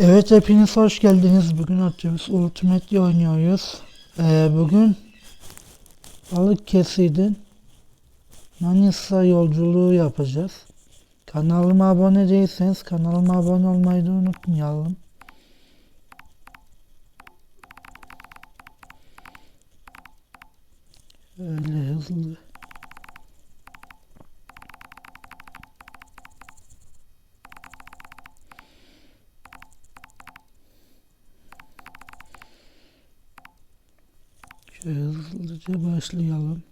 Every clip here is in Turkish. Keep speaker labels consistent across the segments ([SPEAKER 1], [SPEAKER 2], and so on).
[SPEAKER 1] Evet hepiniz hoş geldiniz. Bugün Optimus Ultimate oynuyoruz. Ee, bugün Balıkesir'den Manisa yolculuğu yapacağız. Kanalıma abone değilseniz kanalıma abone olmayı da unutmayalım. Öyle hızlı. Hızlıca başlayalım.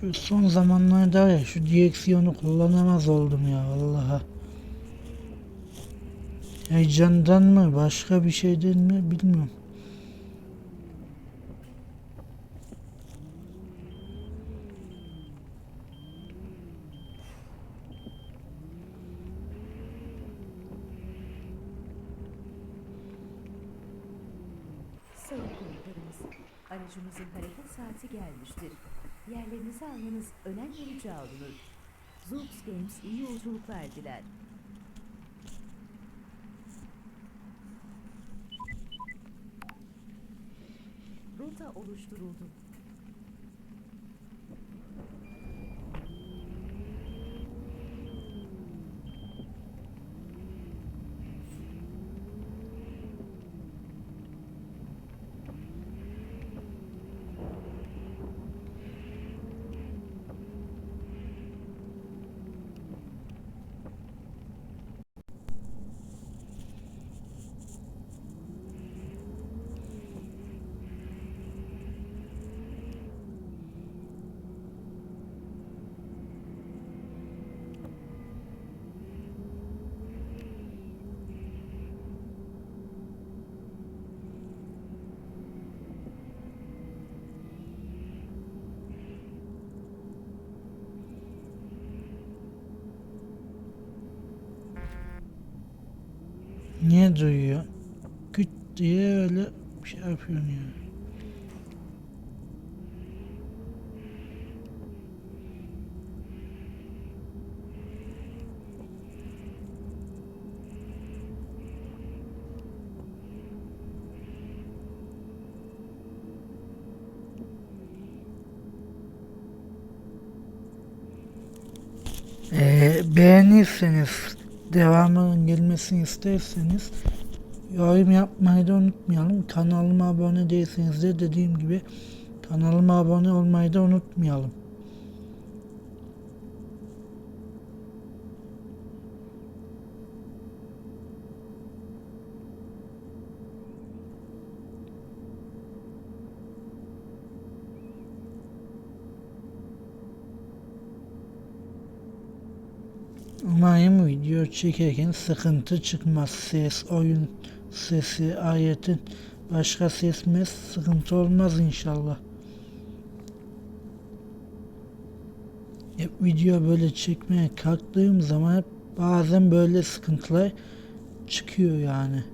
[SPEAKER 1] Şu son zamanlarda ya şu direksiyonu kullanamaz oldum ya Allah'a. Heyecandan mı başka bir şeyden mi bilmiyorum.
[SPEAKER 2] Sayın konuklarımız, aracımızın hareket saati gelmiştir. Yerlerinizi almanız önemli rica olunur. Zoops Games iyi yolculuklar diler. Rota oluşturuldu.
[SPEAKER 1] Niye duyuyor? Küt diye öyle bir şey yapıyorsun ya. Ee, beğenirseniz devamının gelmesini isterseniz yorum yapmayı da unutmayalım. Kanalıma abone değilseniz de dediğim gibi kanalıma abone olmayı da unutmayalım. Umarım video çekerken sıkıntı çıkmaz. Ses, oyun sesi, ayetin başka ses mes sıkıntı olmaz inşallah. Hep video böyle çekmeye kalktığım zaman hep bazen böyle sıkıntılar çıkıyor yani.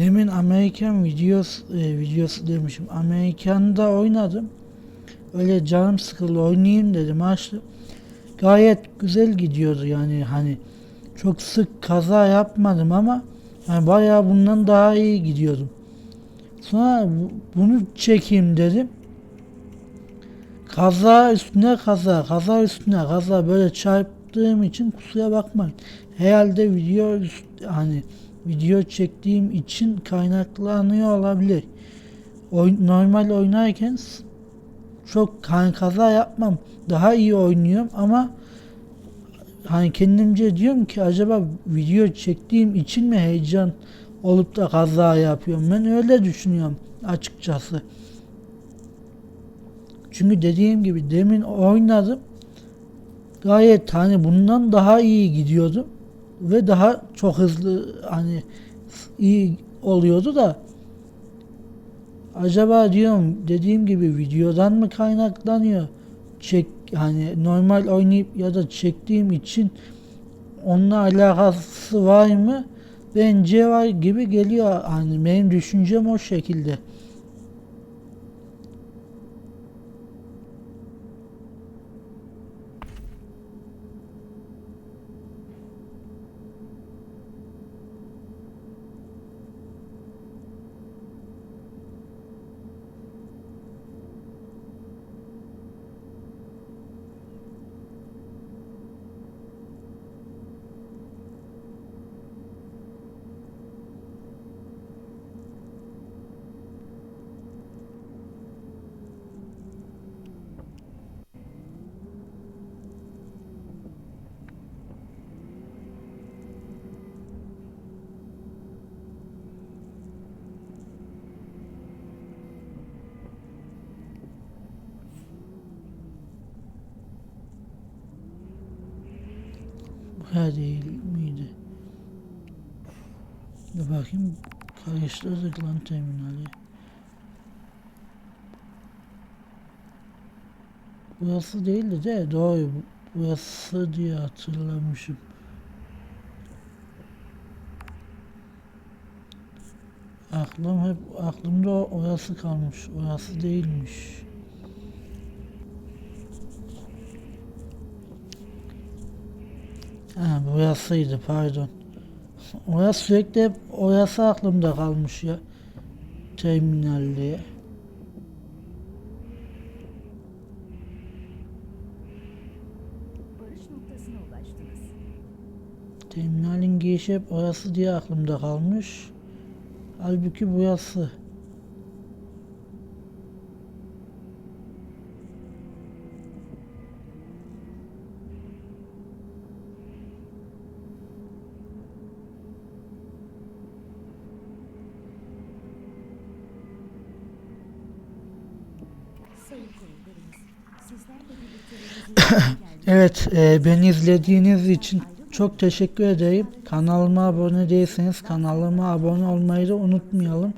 [SPEAKER 1] Demin Amerikan videos e, videosu demişim. Amerikan'da oynadım. Öyle canım sıkıldı oynayayım dedim açtım. Gayet güzel gidiyordu yani hani çok sık kaza yapmadım ama yani bayağı bundan daha iyi gidiyordum. Sonra bu- bunu çekeyim dedim. Kaza üstüne kaza, kaza üstüne kaza böyle çarptığım için kusura bakmayın. Herhalde video üst- hani video çektiğim için kaynaklanıyor olabilir. Oy- normal oynarken çok hani kaza yapmam. Daha iyi oynuyorum ama hani kendimce diyorum ki acaba video çektiğim için mi heyecan olup da kaza yapıyorum? Ben öyle düşünüyorum açıkçası. Çünkü dediğim gibi demin oynadım. Gayet hani bundan daha iyi gidiyordum ve daha çok hızlı hani iyi oluyordu da acaba diyorum dediğim gibi videodan mı kaynaklanıyor? Çek hani normal oynayıp ya da çektiğim için onunla alakası var mı? Bence var gibi geliyor. Hani benim düşüncem o şekilde. Bu değil miydi? Dur bakayım karıştırdık lan terminali. Burası değildi de doğru bu- burası diye hatırlamışım. Aklım hep aklımda orası kalmış. Orası değilmiş. Ha burasıydı pardon. Orası sürekli hep orası aklımda kalmış ya. Terminal diye. Terminalin girişi hep orası diye aklımda kalmış. Halbuki burası. Evet, e, beni izlediğiniz için çok teşekkür ederim. Kanalıma abone değilseniz kanalıma abone olmayı da unutmayalım.